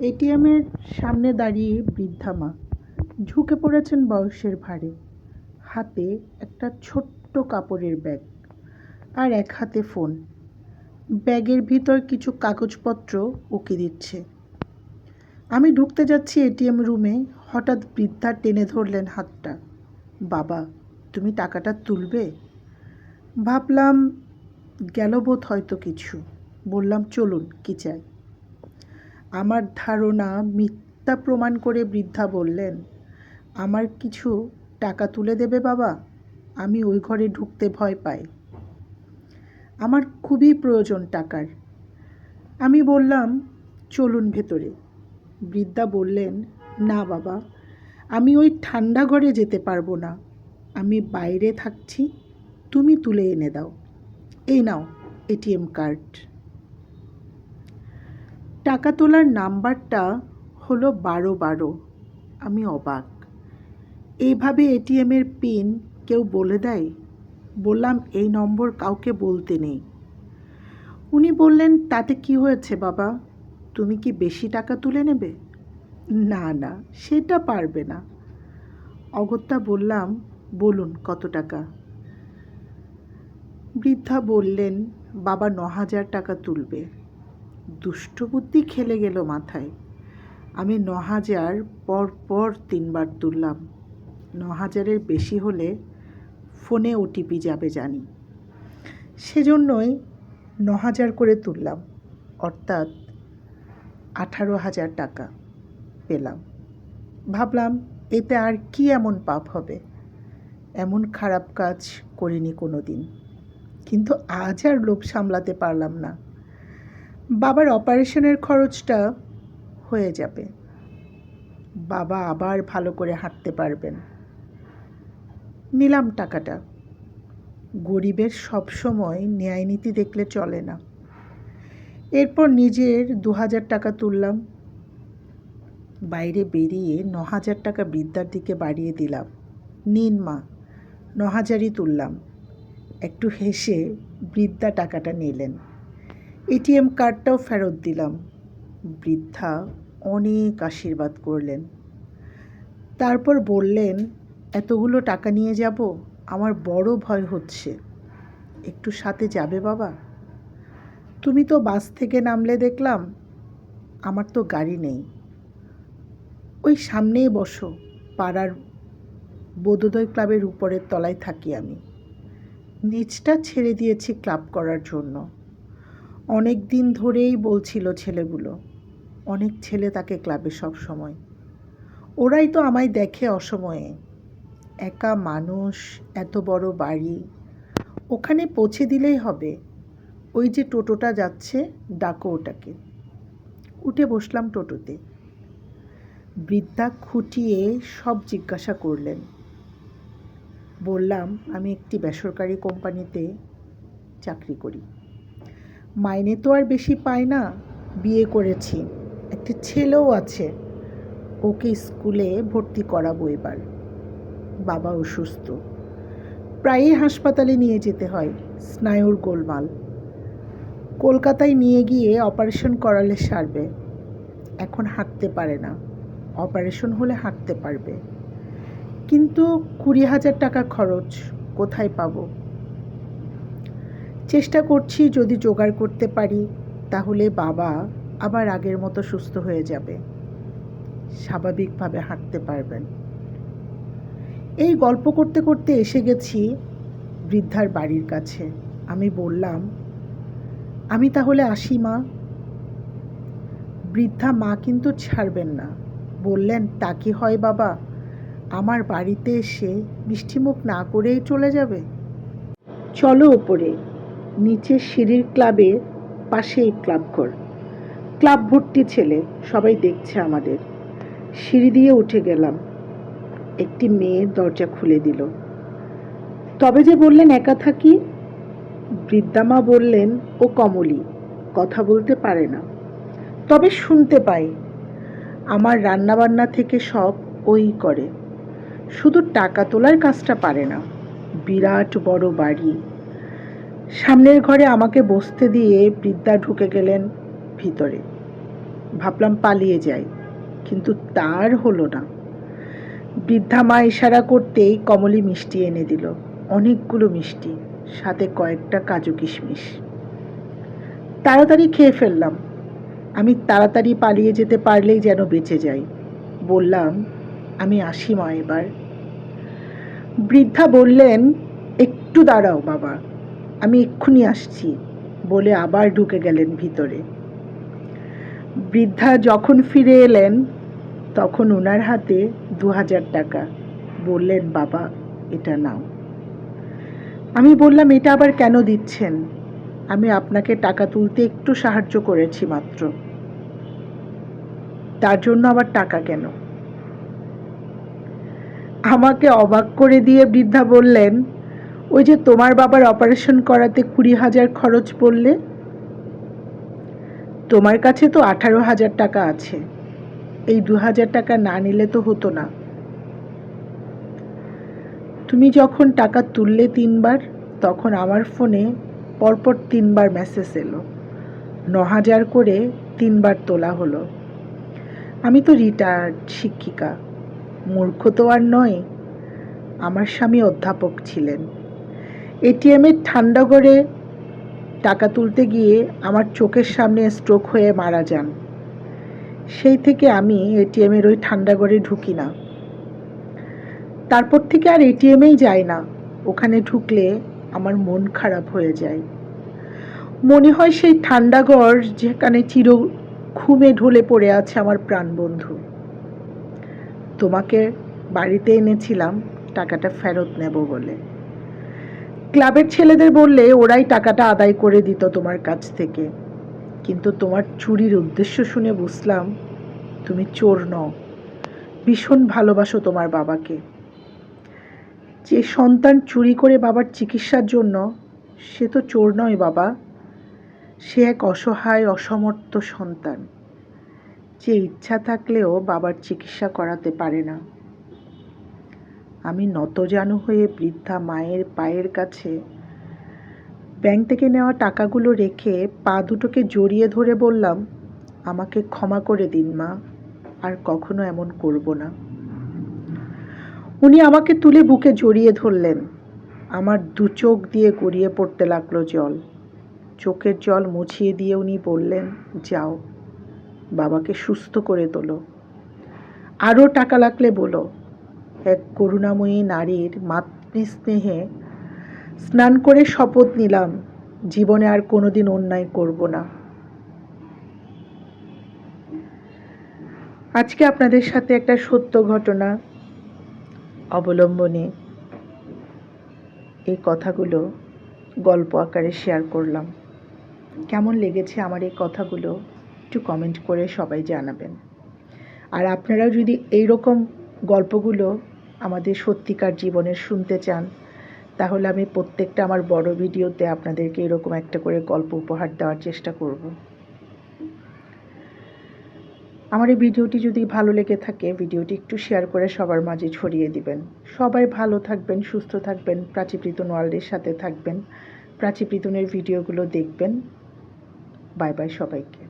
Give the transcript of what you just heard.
এটিএমের সামনে দাঁড়িয়ে বৃদ্ধা মা ঝুঁকে পড়েছেন বয়সের ভারে। হাতে একটা ছোট্ট কাপড়ের ব্যাগ আর এক হাতে ফোন। ব্যাগের ভিতর কিছু কাগজপত্র উকি দিচ্ছে। আমি ঢুকতে যাচ্ছি এটিএম রুমে। হঠাৎ বৃদ্ধা টেনে ধরলেন হাতটা। বাবা, তুমি টাকাটা তুলবে? ভাবলাম, গেল বোধ হয়তো কিছু। বললাম, চলুন, কি চাই? আমার ধারণা মিথ্যা প্রমাণ করে বৃদ্ধা বললেন, আমার কিছু টাকা তুলে দেবে বাবা? আমি ওই ঘরে ঢুকতে ভয় পাই। আমার খুবই প্রয়োজন টাকার। আমি বললাম, চলুন ভেতরে। বৃদ্ধা বললেন, না বাবা, আমি ওই ঠান্ডা ঘরে যেতে পারব না। আমি বাইরে থাকছি, তুমি তুলে এনে দাও। এই নাও এটিএম কার্ড। টাকা তোলার নাম্বারটা হলো বারো বারো। আমি অবাক। এইভাবে এটিএমের পিন কেউ বলে দেয়? বললাম, এই নম্বর কাউকে বলতে নেই। উনি বললেন, তাতে কি হয়েছে বাবা? তুমি কি বেশি টাকা তুলে নেবে? না না, সেটা পারবে না। অগত্যা বললাম, বলুন, কত টাকা? বৃদ্ধা বললেন, বাবা, ন হাজার টাকা তুলবে। দুষ্ট বুদ্ধি খেলে গেল মাথায়। আমি ন হাজার পর পর তিনবার তুললাম। ন হাজারের বেশি হলে ফোনে ওটিপি যাবে জানি। সেজন্যই ন হাজার করে তুললাম, অর্থাৎ আঠারো হাজার টাকা পেলাম। ভাবলাম, এতে আর কি এমন পাপ হবে? এমন খারাপ কাজ করিনি কোনো দিন কিন্তু আজ আর লোভ সামলাতে পারলাম না। বাবার অপারেশনের খরচটা হয়ে যাবে। বাবা আবার ভালো করে হাঁটতে পারবেন। নিলাম টাকাটা। গরিবের সবসময় ন্যায়নীতি দেখলে চলে না। এরপর নিজের দু হাজার টাকা তুললাম। বাইরে বেরিয়ে ন হাজার টাকা বৃদ্ধার দিকে বাড়িয়ে দিলাম। নিন মা ন হাজারই তুললাম। একটু হেসে বৃদ্ধা টাকাটা নিলেন। এটিএম কার্ডটাও ফেরত দিলাম। বৃদ্ধা অনেক আশীর্বাদ করলেন। তারপর বললেন, এতগুলো টাকা নিয়ে যাব, আমার বড় ভয় হচ্ছে। একটু সাথে যাবে বাবা? তুমি তো বাস থেকে নামলে দেখলাম, আমার তো গাড়ি নেই। ওই সামনেই বসো, পাড়ার বোধোদয় ক্লাবের উপরের তলায় থাকি আমি। নিচটা ছেড়ে দিয়েছি ক্লাব করার জন্য। অনেক দিন ধরেই বলছিল ছেলেগুলো। অনেক ছেলে তাকে ক্লাবে সব সময়। ওরাই তো আমায় দেখে অসময়ে। একা মানুষ, এত বড় বাড়ি। ওখানে পৌঁছে দিলেই হবে। ওই যে টোটোটা যাচ্ছে, ডাকো ওটাকে। উঠে বসলাম টোটোতে। বৃদ্ধা খুঁটিয়ে সব জিজ্ঞাসা করলেন। বললাম, আমি একটি বেসরকারি কোম্পানিতে চাকরি করি। মাইনে তো আর বেশি পাই না। বিয়ে করেছি। একটি ছেলেও আছে। ওকে স্কুলে ভর্তি করাবো এবার। বাবা অসুস্থ প্রায়ই হাসপাতালে নিয়ে যেতে হয়, স্নায়ুর গোলমাল। কলকাতায় নিয়ে গিয়ে অপারেশন করালে সারবে। এখন হাঁটতে পারে না। অপারেশন হলে হাঁটতে পারবে। কিন্তু কুড়ি হাজার টাকা খরচ কোথায় পাবো? চেষ্টা করছি যদি জোগাড় করতে পারি, তাহলে বাবা আবার আগের মতো সুস্থ হয়ে যাবে। স্বাভাবিকভাবে হাঁটতে পারবেন। এই গল্প করতে করতে এসে গেছি বৃদ্ধার বাড়ির কাছে। আমি বললাম, আমি তাহলে আসি মা? বৃদ্ধা, মা কিন্তু ছাড়বেন না। বললেন, তা কি হয় বাবা? আমার বাড়িতে এসে মিষ্টিমুখ না করেই চলে যাবে? চলো ওপরে নিচে সিঁড়ির ক্লাবে পাশেই ক্লাব ঘর। ক্লাব ভর্তি ছেলে, সবাই দেখছে আমাদের। সিঁড়ি দিয়ে উঠে গেলাম। একটি মেয়ে দরজা খুলে দিল। তবে যে বললেন, একা থাকি? বৃদ্ধামা বললেন, ও কমলি, কথা বলতে পারে না। তবে শুনতে পাই। আমার রান্নাবান্না থেকে সব ওই করে। শুধু টাকা তোলার কাজটা পারে না। বিরাট বড় বাড়ি। সামনের ঘরে আমাকে বসতে দিয়ে বৃদ্ধা ঢুকে গেলেন ভিতরে। ভাবলাম পালিয়ে যাই, কিন্তু তার হলো না। বৃদ্ধা মা ইশারা করতেই কমলি মিষ্টি এনে দিল। অনেকগুলো মিষ্টি, সাথে কয়েকটা কাজু কিশমিশ। তাড়াতাড়ি খেয়ে ফেললাম। আমি তাড়াতাড়ি পালিয়ে যেতে পারলেই যেন বেঁচে যাই। বললাম, আমি আসি মা এবার। বৃদ্ধা বললেন, একটু দাঁড়াও বাবা। আমি এক্ষুনি আসছি বলে আবার ঢুকে গেলেন ভিতরে। বৃদ্ধা যখন ফিরে এলেন, তখন ওনার হাতে দু হাজার টাকা। বললেন, বাবা, এটা নাও। আমি বললাম, এটা আবার কেন দিচ্ছেন? আমি আপনাকে টাকা তুলতে একটু সাহায্য করেছি মাত্র। তার জন্য আবার টাকা কেন? আমাকে অবাক করে দিয়ে বৃদ্ধা বললেন ওই যে তোমার বাবার অপারেশন করাতে কুড়ি হাজার খরচ পড়লে? তোমার কাছে তো আঠারো হাজার টাকা আছে। এই দু হাজার টাকা না নিলে তো হতো না। তুমি যখন টাকা তুললে তিনবার, তখন আমার ফোনে পরপর তিনবার মেসেজ এলো। ন হাজার করে তিনবার তোলা হলো। আমি তো রিটায়ার্ড শিক্ষিকা। মূর্খ তো আর নয়, আমার স্বামী অধ্যাপক ছিলেন। এটিএমের ঠান্ডা করে টাকা তুলতে গিয়ে আমার চোখের সামনে স্ট্রোক হয়ে মারা যান। সেই থেকে আমি এটিএমের ওই ঠান্ডা ঘরে ঢুকি না। তারপর থেকে আর এটিএমেই যাই না। ওখানে ঢুকলে আমার মন খারাপ হয়ে যায়। মনে হয় সেই ঠান্ডা ঘর যেখানে চির ঘুমে ঢলে পড়ে আছে আমার প্রাণবন্ধু। তোমাকে বাড়িতে এনেছিলাম, টাকাটা ফেরত নেব বলে। ক্লাবের ছেলেদের বললে ওরাই টাকাটা আদায় করে দিত তোমার কাছ থেকে। কিন্তু তোমার চুরির উদ্দেশ্য শুনে বুঝলাম তুমি চোর নও। ভীষণ ভালোবাসো তোমার বাবাকে। যে সন্তান চুরি করে বাবার চিকিৎসার জন্য, সে তো চোর নয় বাবা। সে এক অসহায়, অসমর্থ সন্তান। যে ইচ্ছা থাকলেও বাবার চিকিৎসা করাতে পারে না। আমি নতজানু হয়ে বৃদ্ধা মায়ের পায়ের কাছে ব্যাংক থেকে নেওয়া টাকাগুলো রেখে পা দুটোকে জড়িয়ে ধরে বললাম, আমাকে ক্ষমা করে দিন মা, আর কখনো এমন করব না। উনি আমাকে তুলে বুকে জড়িয়ে ধরলেন। আমার দু চোখ দিয়ে গড়িয়ে পড়তে লাগল জল। চোখের জল মুছিয়ে দিয়ে উনি বললেন, যাও, বাবাকে সুস্থ করে তোলো। আরও টাকা লাগলে বলো এক করুণাময়ী নারীর মাতৃস্নেহে স্নান করে শপথ নিলাম, জীবনে আর কোনোদিন অন্যায় করব না। আজকে আপনাদের সাথে একটা সত্য ঘটনা অবলম্বনে এই কথাগুলো গল্প আকারে শেয়ার করলাম। কেমন লেগেছে আমার এই কথাগুলো একটু কমেন্ট করে সবাই জানাবেন। আর আপনারাও যদি এই রকম গল্পগুলো আমাদের সত্যিকার জীবনের শুনতে চান, তাহলে আমি প্রত্যেকটা আমার বড় ভিডিওতে আপনাদেরকে এরকম একটা করে গল্প উপহার দেওয়ার চেষ্টা করব। আমার এই ভিডিওটি যদি ভালো লেগে থাকে, ভিডিওটি একটু শেয়ার করে সবার মাঝে ছড়িয়ে দিবেন। সবাই ভালো থাকবেন, সুস্থ থাকবেন প্রাচীপ্রীতন ওয়ার্ল্ডের সাথে থাকবেন, প্রাচীপ্রীতনের ভিডিওগুলো দেখবেন। বাই বাই সবাইকে।